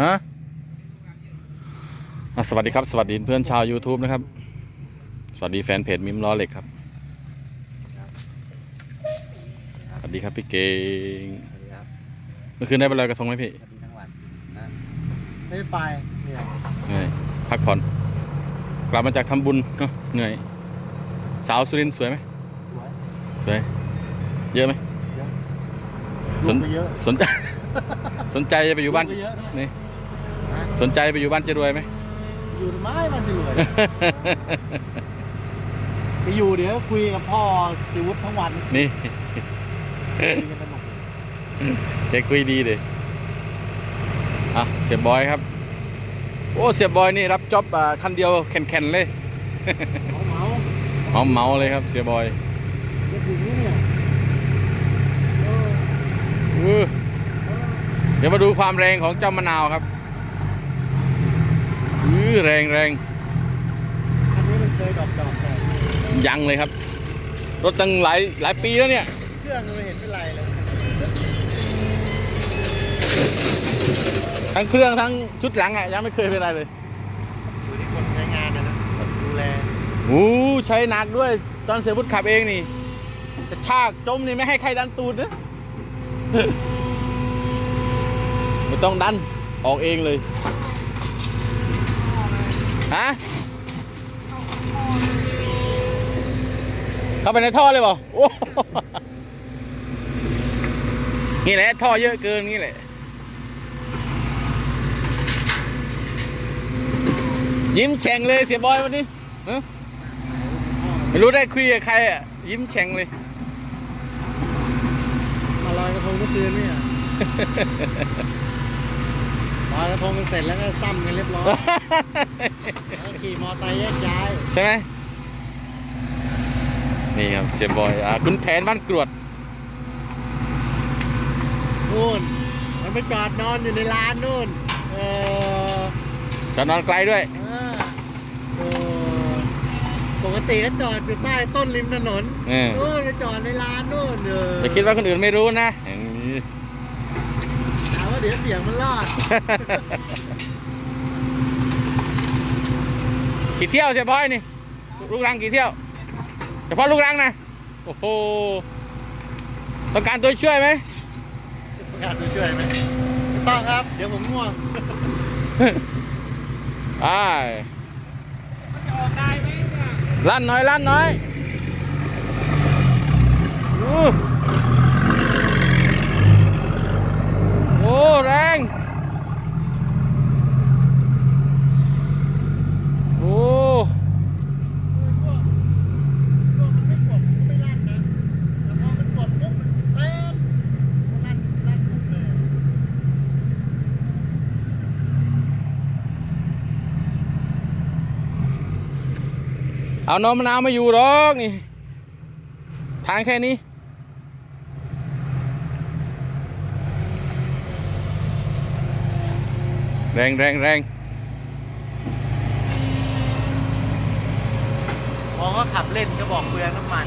ฮะอะสวัสดีครับ สวัสดีเพื่อนชาว YouTube นะครับ สวัสดีแฟนเพจมิมล้อเหล็กครับ สวัสดีครับพี่เก่งสวัสดีครับเมื่อคืนได้ไปลอยกระทงไหมพี่สวัสดีทั้งวันนะไม่ได้ไปเนี่ยเหนื่อยพักผ่อน กลับมาจากทำบุญเนาะเหนื่อย สาวสุรินทร์สวยไหมสวยสวยเยอะไหมสลูนกก็เยอะสนใจสนใจจะไปอยู่บ้านลูกก็เยอะด้วยนี่ สนใจไปอยู่บ้านเจรวยไหม อยู่ทำไมมันจะรวย ไปอยู่เดี๋ยวคุยกับพ่อสิวุฒิทั้งวันนี่คุยกันสนุกแกคุยดีเลยอะเสียบอยครับ โอ้เสียบอยนี่รับจ็อบอ่าคันเดียวแข็งๆเลยเมาเมาเมาเมาเลยครับ เสียบอยจะถึงนี่เนี่ยเอออื้อเดี๋ยวมาดูความแรงของเจ้ามะนาวครับ อื้อแรงแรงอันนี้มันเคยดอกดอกแต่ยังเลยครับ รถตั้งหลายหลายปีแล้วเนี่ย เครื่องมันไม่เห็นเป็นไรเลยทั้งเครื่องทั้งชุดหลังอะยังไม่เคยเป็นอะไรเลยดูที่คนใช้งานนะนะดูแลโอ้ใช้หนักด้วยตอนเสียบุตรขับเองนี่กระชากจมนี่ไม่ให้ใครดันตูดนะไม่ต้องดันออกเองเลย ฮะเข้าไปในท่อเลยเปล่าโอ้นี่แหละท่อเยอะเกินนี่แหละ ยิ้มแฉ่งเลยเสียบอยวันนี้ไม่รู้ได้คุยกับใครอะ ยิ้มแฉ่งเลยมาลอยกระทงเมื่อคืนเนี่ย ลอยกระทงกันเสร็จแล้วก็ซ้ำกันเรียบร้อยแล้วขี่มอเตอร์ไซค์แยกย้ายใช่ไหมนี่ครับเสียบอยอ่าคุณแผนบ้านกรวดนู่นมันไปจอดนอนอยู่ในร้านนู่นเออจะนอนไกลด้วยเออเออปกติก็จอดอยู่ใต้ต้นริมถนนเออนู่นไปจอดในร้านนู่นเออจะคิดว่าคนอื่นไม่รู้นะอย่างนี้ ถามว่าเดี๋ยวเสียงมันรอดกี่เที่ยวเสียบอยนี่ ลูกรังกี่เที่ยว เฉพาะลูกรังนะ โอ้โห ต้องการตัวช่วยไหมประกาศตัวช่วยไหมไม่ต้องครับ เดี๋ยวผมง่วงไปลั่นหน่อย ลั่นหน่อย ดปุ๊บมันเต้นมันลั่นลั่นปุ๊บเลยเอาน้องมะนาวมาอยู่หรอกนี่ ทางแค่นี้ แรงแรงแรงพอเขาขับเล่นก็บอกเปลืองน้ำมัน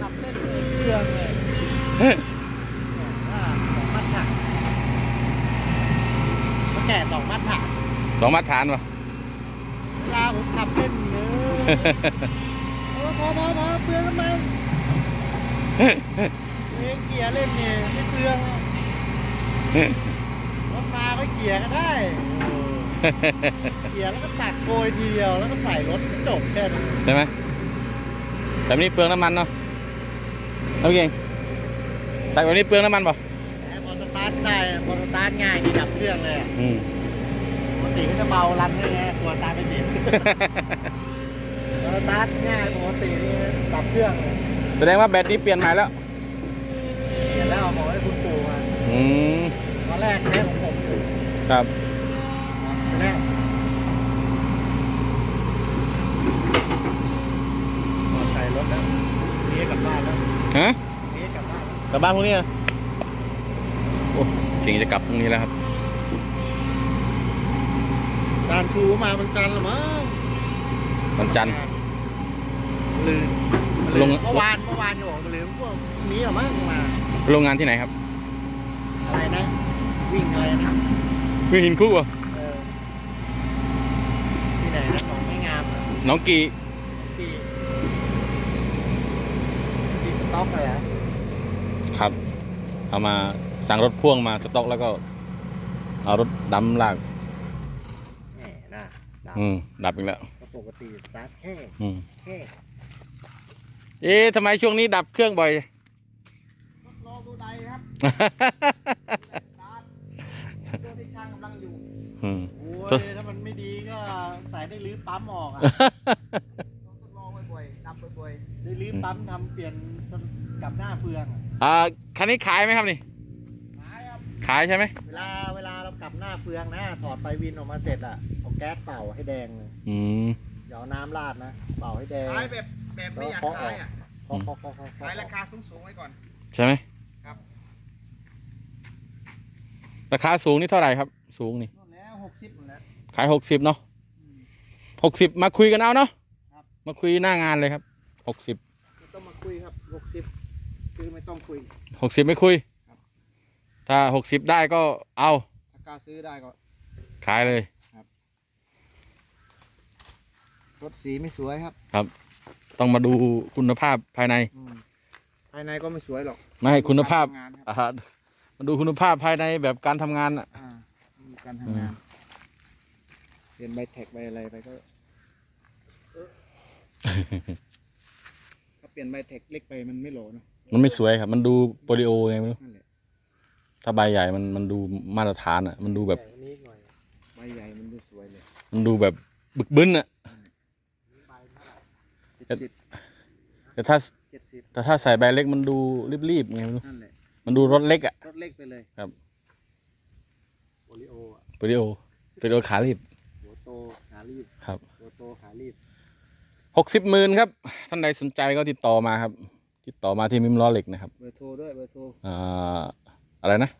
ขับเล่นเลยเครื่องเลยว่าสองมัดถักมาแก่สองมัดถักสองมาตรฐานวะเวลาผมขับเล่นเนอะเออพอพอพอเปลืองทำไมเองเกียร์เล่นเนี่ยไม่เปลืองหรอกรถ มาก็เกียร์ก็ได้เออเกียร์แล้วก็ตักโกยทีเดียวแล้วก็ใส่รถก็จบแค่นั้นใช่ไหมแบบนี้เปลืองน้ำมันเนาะเอาเก่งแต่แบบนี้เปลืองน้ำมันป่ะแต่พอสตาร์ทได้พอสตาร์ทง่ายนี่ดับเครื่องเลยอะอืมปกติก็จะเบารันได้ไงกลัวตาไม่ติดพอสตาร์ทง่ายปกตินี่ดับเครื่องเลยแสดงว่าแบตนี้เปลี่ยนใหม่แล้วเดี๋ยวแล้วเอาบอกให้คุณปู่มาอืมตอนแรกเนี่ยของผมอยู่ ครับตอนแรกใส่รถแล้วนี่กลับบ้านแล้วฮะนี่กลับบ้านแล้วกลับบ้านพรุ่งนี้เหรอโอ้เก่งจะกลับพรุ่งนี้แล้วครับ การชูมามันจันทร์เหรือมั้งวันจันทร์ลืมลงเมื่อวานเมื่อวานจะบอกมาลืมพวกนี้เหรอมั้งมาโรงงานที่ไหนครับ อะไรนะ วิ่งอะไรนะ มีหินคุกเหรอเออที่ไหนนะหนองไม่งามอะน้องกีที่ที่สต็อกเลยเหรอครับ เอามาสั่งรถพ่วงมาสต็อกแล้วก็ เอารถดำลากแหมนะดาวอืมดับอีกแล้วก็ปกติสตาร์ทแค่อืมแค่เอ๊ะทำไมช่วงนี้ดับเครื่องบ่อย รอดูใดครับสตาร์ทตัวที่ช่างกำลัง อยู่อืม โอ้ตัวยถ้ามันไม่ดีก็ใส่ได้รื้อปั๊มออกอะต้องทดลองบ่อยๆดับบ่อยๆได้รื้อปั๊มทำเปลี่ยนกลับหน้าเฟืองอะอ่าคันนี้ขายไหมครับนี่ขายครับขายใช่ไหมเวลาเวลาเรากลับหน้าเฟืองนะถอดไฟวินออกมาเสร็จอะเอาแก๊สเป่าให้แดงเลยอืม เดี๋ยวเอาน้ำราดนะ เป่าให้แดงขายแบบแบบไม่อยากขายอะเคาะเคาะเคาะเคาะขายราคาสูงๆไว้ก่อน ใช่ไหมครับ ราคาสูงนี่เท่าไหร่ครับ สูงนี่นู่นแล้วห กสิบหมดแล้วขายหกสิบเนาะหกสิบมาคุยกันเอาเนาะครับ มาคุยหน้างานเลยครับหกสิบไม่ต้องมาคุยครับหกสิบคือไม่ต้องคุย หกสิบไม่คุย ครับ ถ้าหกสิบได้ก็เอาถ้ากล้าซื้อได้ก็ ขายเลย รถสีไม่สวยครับต้องมาดูคุณภาพภายในอืมภายในก็ไม่สวยหรอกไม่ให้คุณภาพกรทำงานครับอ่ามาดูคุณภาพภายในแบบการทำงานอะ อ่ามีการทำงาน เปลี่ยนใบแท็กใบอะไรไปก็เออถ้าเปลี่ยนใบแท็กเล็กไปมันไม่โหลเนอะมันไม่สวยครับ มันดูโปลิโอไงไม่รู้นั่นแหละถ้าใบใหญ่มันมันดูมาตรฐานอะ มันดูแบบใหญ่กว่านี้อีกหน่อยใบใหญ่มันดูสวยเลยมันดูแบบบึกบึนอะใบเท่าไหร่เจ็ดสิบแต่ถ้าเจ็ดสิบแต่ถ้าใส่ใบเล็กมันดูรีบๆไงไม่รู้นั่นแหละมันดูรถเล็กอะรถเล็กไปเลยครับโอริโออะ โปลิโอโปลิโอขารีบหัว โตขารีบครับหัวโตขารีบหกสิบหมื่นครับ ท่านใดสนใจก็ติดต่อมาครับ ติดต่อมาที่มิมล้อเหล็กนะครับ เบอร์โทรด้วยเบอร์โทรอ่าอะไรนะ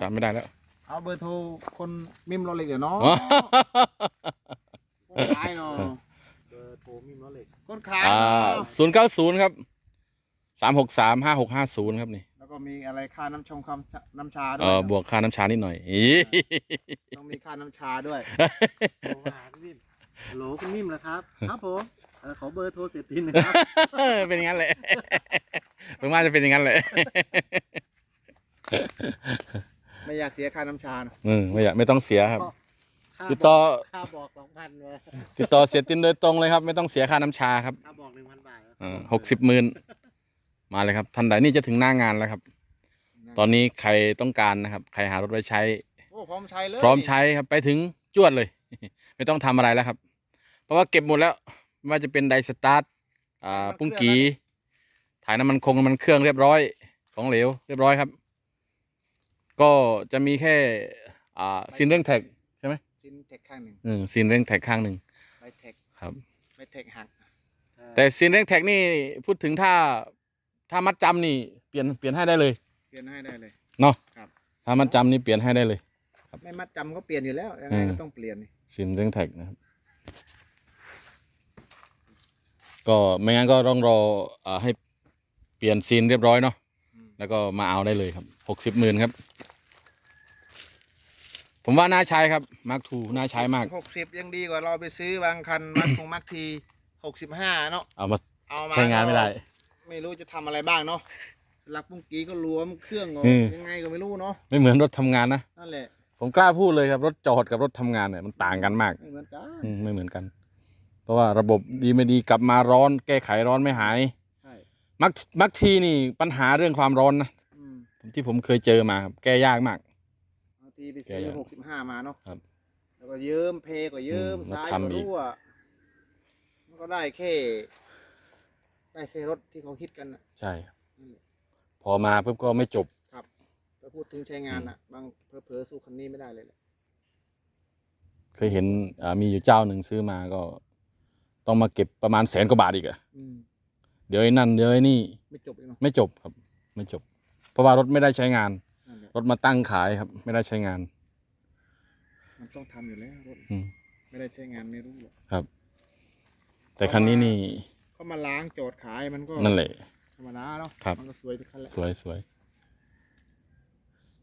จำไม่ได้แล้วเอาเบอร์โทรคนมิมโรเล็กเดี๋ยวเนาะอ๋อคนขายเนาะเบอร์โทรมิมโรเล็กคนขายอ่าเนาะศูนย์เก้าศูนย์ครับสามหกสามห้าหกห้าศูนย์ครับนี่แล้ว ก็มีอะไรค่าน้ำชงคำน้ำชาด้เอวยอบวกค่าน้ำชานิดหน่อยอีต้องมีค่าน้ำชาด้วย โทรมาหาพี่มิมฮัลโหลคุณมิมเหรอครับ ครับผมเออขอเบอร์โทรเสียตินหนะครับ เป็นอย่างนั้นแหละผมว่าจะเป็นอย่างนั้นแหละไม่อยากเสียค่าน้ำชานะอืมไม่อยากไม่ต้องเสียครับ ค่าติดต่อ บอกค่าบอกสองพันเลยติดต่อเสียตินโดยตรงเลยครับ ไม่ต้องเสียค่าน้ำชาครับค่าบอกหนึ่งพันบาทหกสิบหมื่น มาเลยครับท่านใดนี่จะถึงหน้างานแล้วครับ ตอนนี้ใครต้องการนะครับ ใครหารถไว้ใช้ โอ้พร้อมใช้เลยพร้อมใช้ครับไปถึงจวดเลย ไม่ต้องทำอะไรแล้วครับ เพราะว่าเก็บหมดแล้วไม่ว่าจะเป็นไดสตาร์ทอ่าปุ้งกีถ่ายน้ำมันคงน้ำมันเครื่องเรียบร้อย ของเหลวเรียบร้อยครับ ก็จะมีแค่อ่าซีนเร่งแท็กใช่ไหมซินเทคข้างหนึ่งอืมซีนเร่งแท็กข้างหนึ่งใบเทคครับใบเทคหักแต่ซีนเร่งแท็กนี่พูดถึงถ้า ถ้ามัดจำนี่เปลี่ยนเปลี่ยนให้ได้เลยเปลี่ยนให้ได้เลย เนาะครับ ถ้ามัดจำนี่เปลี่ยนให้ได้เลย ไม่มัดจำก็เปลี่ยนอยู่แล้วยังไงอืมก็ต้องเปลี่ยนนี่ซินเร่งแท็กนะครับ ก็ไม่งั้นก็ต้องรออาให้เปลี่ยนซีนเรียบร้อยเนาะแล้วก็มาเอาได้เลยครับหกสิบหมื่นครับ ผมว่าน่าใช้ครับมาร์คทูน่าใช้มาก หกสิบยังดีกว่าเราไปซื้อบางคัน มัดคงมักทีหกสิบห้าเนาะเอามาเอามาใช้งานไม่ได้ก็ ไม่รู้จะทำอะไรบ้างเนาะลักปุ้งกี้ก็รวมเครื่องก็อืม ยังไงก็ไม่รู้เนาะไม่เหมือนรถทำงานนะ นั่นแหละผมกล้าพูดเลยครับ รถจอดกับรถทำงานเนี่ยมันต่างกันมากไม่เหมือนกันอืมไม่เหมือนกัน เพราะว่าระบบดีไม่ดีกลับมาร้อน แก้ไขร้อนไม่หาย ใช่มักมักทีนี่ปัญหาเรื่องความร้อนนะอืมที่ผมเคยเจอมาครับแก้ยากมาก บางทีไปซื้อแกยังหกสิบห้ามาเนาะครับแล้วก็เยิ้มเพก็เยิ้มอืมซ้ายมาก็ทำอีก รั่วมันก็ได้แค่ ได้แค่รถที่เขาฮิตกันนะใช่พอมาปุ๊บก็ไม่จบถ้าพูดถึงใช้งานอะ บางเพอๆสู้คันนี้ไม่ได้เลยแหละเคยเห็นอ่ามีอยู่เจ้าหนึ่งซื้อมาก็ ต้องมาเก็บประมาณแสนกว่าบาทอีกอะอืมเดี๋ยวไอ้นั่นเดี๋ยวไอ้นี่ ไม่จบเลยเนาะไม่จบครับ ไม่จบ เพราะว่ารถไม่ได้ใช้งาน นั่นแหละรถมาตั้งขายครับ ไม่ได้ใช้งาน มันต้องทำอยู่แล้วรถอืม ไม่ได้ใช้งานไม่รู้หรอก ครับ แต่คันนี้นี่ เขามาล้างโจทย์ขายมันก็นั่นแหละ ธรรมดาเนาะครับ มันก็สวยทุกคันแหละสวยสวย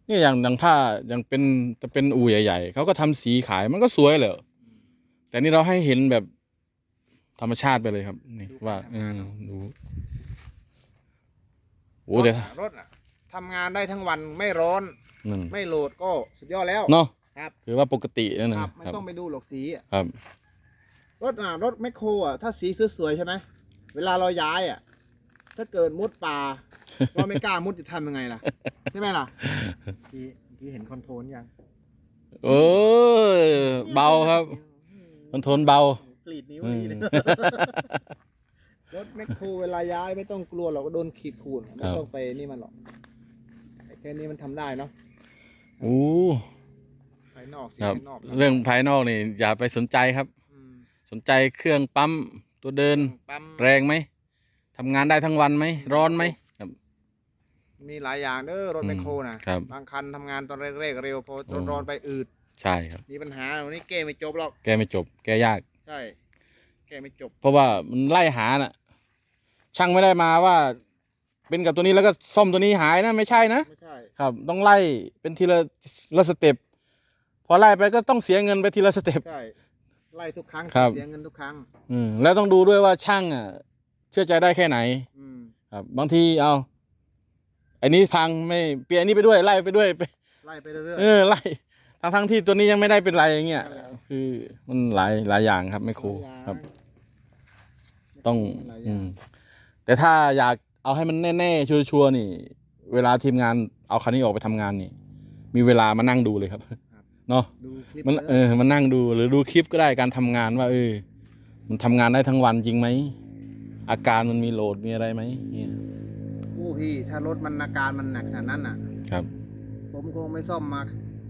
นี่อย่างอย่างถ้าอย่างเป็นจะเป็นอู่ใหญ่ๆเขาก็ทำสีขายมันก็สวยเลยแต่นี่เราให้เห็นแบบธรรมชาติไปเลยครับ นี่ว่าเออดูโอ้รถเดี๋ยวอะรถอะทำงานได้ทั้งวันไม่ร้อนนั่นไม่โหลดก็สุดยอดแล้ว เนาะครับถือว่าปกตินั่นคนะรับไม่ครับต้องไปดูหรอกสีอะครับ รถอะรถแมคโครอะถ้าสีสวยๆใช่ไหม เวลาเราย้ายอะ ถ้าเกิดมุดป่าเราไม่กล้ามุดจะทำยังไงล่ะ ใช่ไหมล่ะที่ที่เห็นคอนโทรลยังโอ้ยเบาครับคอนโทรลเบา กรีดนิ้วอืมนี่เลยรถแมคโครเวลาย้ายไม่ต้องกลัวหรอกว่าโดนขีดข่วนไม่ครับต้องไปนี่มันหรอกไอ้แค่นี้มันทำได้เนาะโอ้ภายนอกสีครับภายนอกเรื่องภายนอกนี่อย่าไปสนใจครับ อืม สนใจเครื่องปั๊ม ตัวเดินปั๊มแรงไหมทำงานได้ทั้งวันไหมร้อนไหมครับ มีหลายอย่างเด้อรถอืมแมคโครนะครับ บางคันทำงานตอนแรกๆเร็วพออืมร้อนๆไปอืด ใช่ครับ มีปัญหาวันนี้แก้ไม่จบหรอก แกไม่จบ แกยาก ใช่ แก้ไม่จบ เพราะว่ามันไล่หาน่ะ ช่างไม่ได้มาว่า เป็นกับตัวนี้แล้วก็ซ่อมตัวนี้หายนะไม่ใช่นะ ไม่ใช่ ครับ ต้องไล่เป็นทีละละสเต็ปพอไล่ไปก็ต้องเสียเงินไปทีละสเต็ปใช่ ไล่ทุกครั้งครับ เสียเงินทุกครั้ง อืมแล้วต้องดูด้วยว่าช่างอะเชื่อใจได้แค่ไหน อืมครับบางทีเอาไอ้นี้พังไม่เปลี่ยนอันนี้ไปด้วยไล่ไปด้วยไปไล่ไปเรื่อย เออไล่ทั้งทั้งๆที่ตัวนี้ยังไม่ได้เป็นไรอย่างเงี้ยใช่แล้วคือมันหลายหลายอย่างครับไม่ๆครูหลายอย่างครับ ต้องหลายออืย่างมแต่ถ้าอยากเอาให้มันแน่ๆชัวร์ๆนี่ เวลาทีมงานเอาคันนี้ออกไปทำงานนี่ มีเวลามานั่งดูเลยครับ เนาะดูคลิปมันเยเออมานั่งดูหรือดูคลิปก็ได้การทำงานว่าเออมันทำงานได้ทั้งวันจริงไหมอาการมันมีโหลดมีอะไรไหมเนี่ยโอ้พี่ถ้ารถมันอาการมันหนักขนาดนั้นอะ ครับ ผมคงไม่ซ่อมมา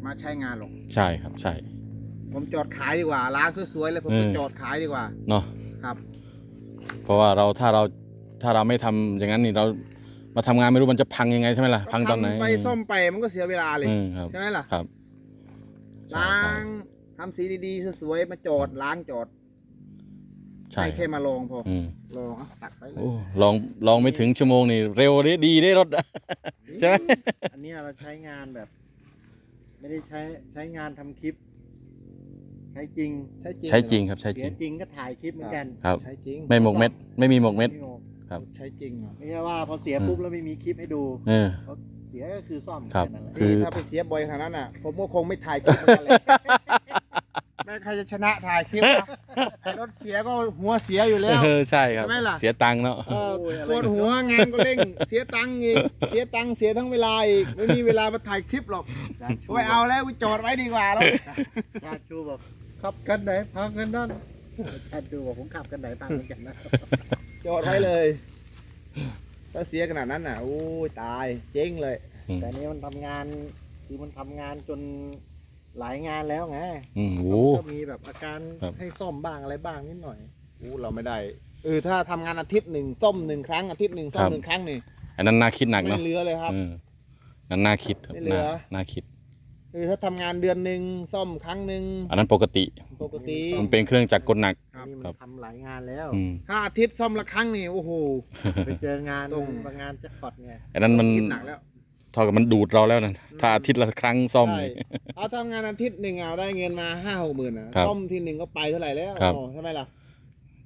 มาใช้งานหรอกใช่ครับใช่ ผมจอดขายดีกว่าล้างสวยๆเลยผมเออไปจอดขายดีกว่าเนาะครับ เพราะว่าเราถ้าเราถ้าเราไม่ทำอย่างนั้นนี่เรามาทำงานไม่รู้มันจะพังยังไงใช่ไหมล่ะพังตอนไหนทำไปซ่อมไปมันก็เสียเวลาเลยอืมครับใช่ไหมล่ะครับ ใช่ล้าใช่งทำสีดีๆสวยๆมาจอดล้างจอดใช่ให้แค่มาลองพออืมลองอะตักไปเลยโอ้ลองลองไม่ถึงชั่วโมงนี่เร็วดีดีได้รถ ใช่ไหม อันเนี้ยเราใช้งานแบบ ไม่ได้ใช้ใช้งานทำคลิป ใช้จริงใช่จริงใช้จริงครับใช้จเสีริยงจริงก็ถ่ายคลิปเหมือนกันครับ ใช้จริงไม่หมกเม็ด ไม่มีหมกเม็ดไหก ครับ ใช้จริงอะไม่ใช่ว่าพอเสียปุ๊บแล้วไม่มีคลิปให้ดูเออเขาเสียก็คือซ่อมครับแนั่นแหละคือ นี่ถ้าไปเสียบ่อยขนาดนั้นอะ ผมก็คงไม่ถ่ายคลิปเหมือนกันเลยแม่ใครจะชนะถ่ายคลิปนะไอ้รถเสียก็หัวเสียอยู่แล้ว เออใช่ครับ ใช่ไหมล่ะ เสียตังค์เนาะ เออปวดหัวงานก็เร่ง เสียตังค์อีก เสียตังค์เสียทั้งเวลาอีก ไม่มีเวลามาถ่ายคลิปหรอกจานชูไม่เอาแล้วกูจอดไว้ดีกว่าแล้ว จานชูบอกขับกันไหนพังกันนั่นจานชูบอกผมขับกันไหนพังกันนะ จอดไว้เลย ถ้าเสียขนาดนั้นน่ะโอ้ยตายเจ๊งเลยแต่อันนี้มันทำงานคือมันทำงานจนหลายงานแล้วไงอืมโอ้ ก็มีแบบอาการครับ ให้ซ่อมบ้างอะไรบ้างนิดหน่อยอู้เราไม่ได้เออถ้าทำงานอาทิตย์หนึ่งซ่อมหนึ่งครั้งอาทิตย์หนึ่งซ่อคมรับหนึ่งครั้งนี่อันนั้นน่าคิดหนักไม่เนาะเหลือเลยครับ เออนั่นน่าคิดครับไม่เหลืน่าอน่าคิด เออถ้าทำงานเดือนหนึ่งซ่อมครั้งหนึ่งอันนั้นปกติปกติมันเป็นเครื่องจักรกลหนัก อันนี้ครัมันบ ทำหลายงานแล้ว อืม ถ้าอาทิตย์ซ่อมละครั้งนี่โอ้โห ไปเจองานตรง บางงานแจ็คพอตไงอันนั้นมันคิดหนักแล้ว เท่ากับมันดูดเราแล้วนะถ้าอาทิตย์ละครั้งซ่อม ใช่นี่เอาทำงานอาทิตย์หนึ่งเอาได้เงินมาห้าหกหมื่นอะครับซ่อมทีหนึ่งก็ไปเท่าไหร่แล้วครับ อ๋อใช่ไหมล่ะ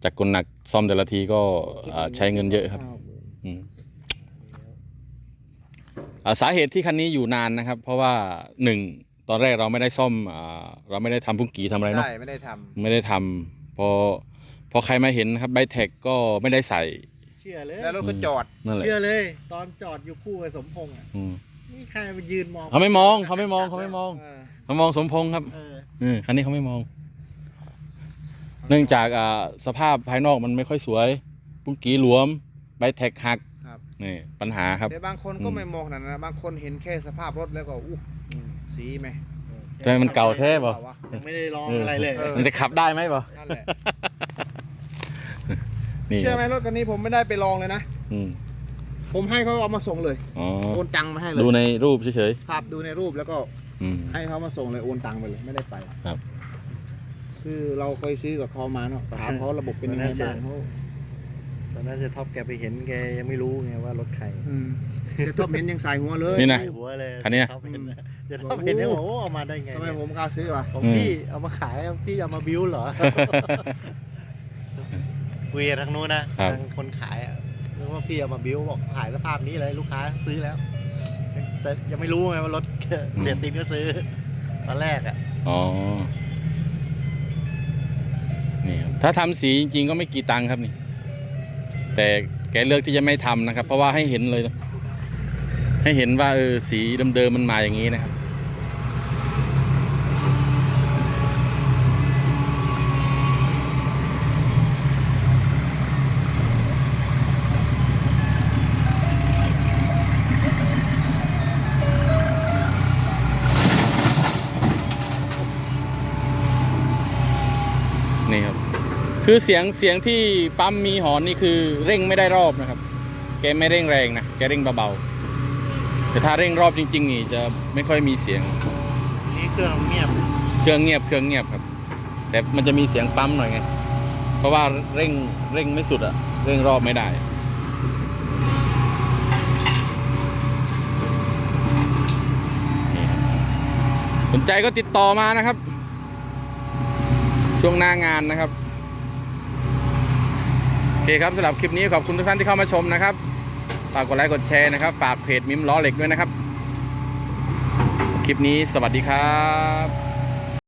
จักรกลหนักซ่อมแต่ละทีก็อ่าใช้เงินเยอะครับห้าหกหมื่นอืมอ่า สาเหตุที่คันนี้อยู่นานนะครับ เพราะว่าหนึ่งตอนแรกเราไม่ได้ซ่อมอ่าเราไม่ได้ทำพุ่งกีทำอะไรเนาะใช่ไม่ได้ทไม่ได้ทำพอพอใครมาเห็นนะครับใบแท็กก็ไม่ได้ใส่เชื่อเลยำแล้วรถก็จอดนั่นแหละเชื่อเลย ตอนจอดอยู่คู่กับสมพงษ์อะอืมนี่ใครมายืนมองเขาไม่มองเขาไม่มองเขาไม่มองเออเขามองสมพงษ์ครับเออเออคันนี้เขาไม่มอง เนื่องจากอ่าสภาพภายนอกมันไม่ค่อยสวยปุ้งกีหลวมใบแท็กหักครับ นี่ปัญหาครับ แต่บางคนก็อืมไม่มองขนาดนั้นนะบางคนเห็นแค่สภาพรถแล้วก็อู้สีไหมใช่มันเก่าแท้ป่ะวะยังไม่ได้ลองเออออะไรเลยเออมันจะขับได้ไหมป่ะนั่นแหละนี่เชื่อไหมรถคันนี้ผมไม่ได้ไปลองเลยนะอืมผมให้เขาเอามาส่งเลยอ๋อโอนตังค์มาให้เลยดูในรูปเฉยครับดูในรูปแล้วก็ๆอืมให้เขามาส่งเลยโอนตังค์ไปเลยไม่ได้ไปครับ คือเราเคยซื้อกับเขามาเนาะถามเขาระบบเป็นยังไงบ้างเขา ตอนนั้นจะท็อปแกไปเห็นแกยังไม่รู้ไงว่ารถใครอืมจะทบเห็นยังใส่หัวเลยนี่นะใส่หัวเลยคันนี้นะ ท็อปเห็นนะจะท็อปเห็นเนี่ยโอ้โหเอามาได้ไงทำไมเนี่ยผมกล้าซื้อวะของอืมพี่เอามาขายพี่เอามาบิ้วเหรอ คุยกับทางนู้นนะครับ ทางคนขายอะนึกว่าพี่เอามาบิ้วบอกขายสภาพนี้เลยลูกค้าซื้อแล้ว แต่ยังไม่รู้ไงว่ารถเสียตินก็ซื้อตอนแรกอะอ๋อนี่ครับถ้าทำสีจริงๆก็ไม่กี่ตังค์ครับนี่ แต่แกเลือกที่จะไม่ทำนะครับ เพราะว่าให้เห็นเลย ให้เห็นว่าเออสีเดิมๆมันมาอย่างนี้นะครับ คือเสียงเสียงที่ปั๊มมีหอนนี่คือเร่งไม่ได้รอบนะครับ แกไม่เร่งแรงนะแกเร่งเบาๆแต่ถ้าเร่งรอบจริง ๆ นี่จะไม่ค่อยมีเสียงนี่เครื่องเงียบเครื่องเงียบเครื่องเงียบครับ แต่มันจะมีเสียงปั๊มหน่อยไงเพราะว่าเร่งเร่งไม่สุดอะเร่งรอบไม่ได้นี่ครับสนใจก็ติดต่อมานะครับ ช่วงหน้างานนะครับโอ เคครับสำหรับคลิปนี้ขอบคุณทุกท่านที่เข้ามาชมนะครับฝากกดไลค์กดแชร์นะครับ ฝากเพจมิมล้อเหล็กด้วยนะครับ คลิปนี้สวัสดีครับ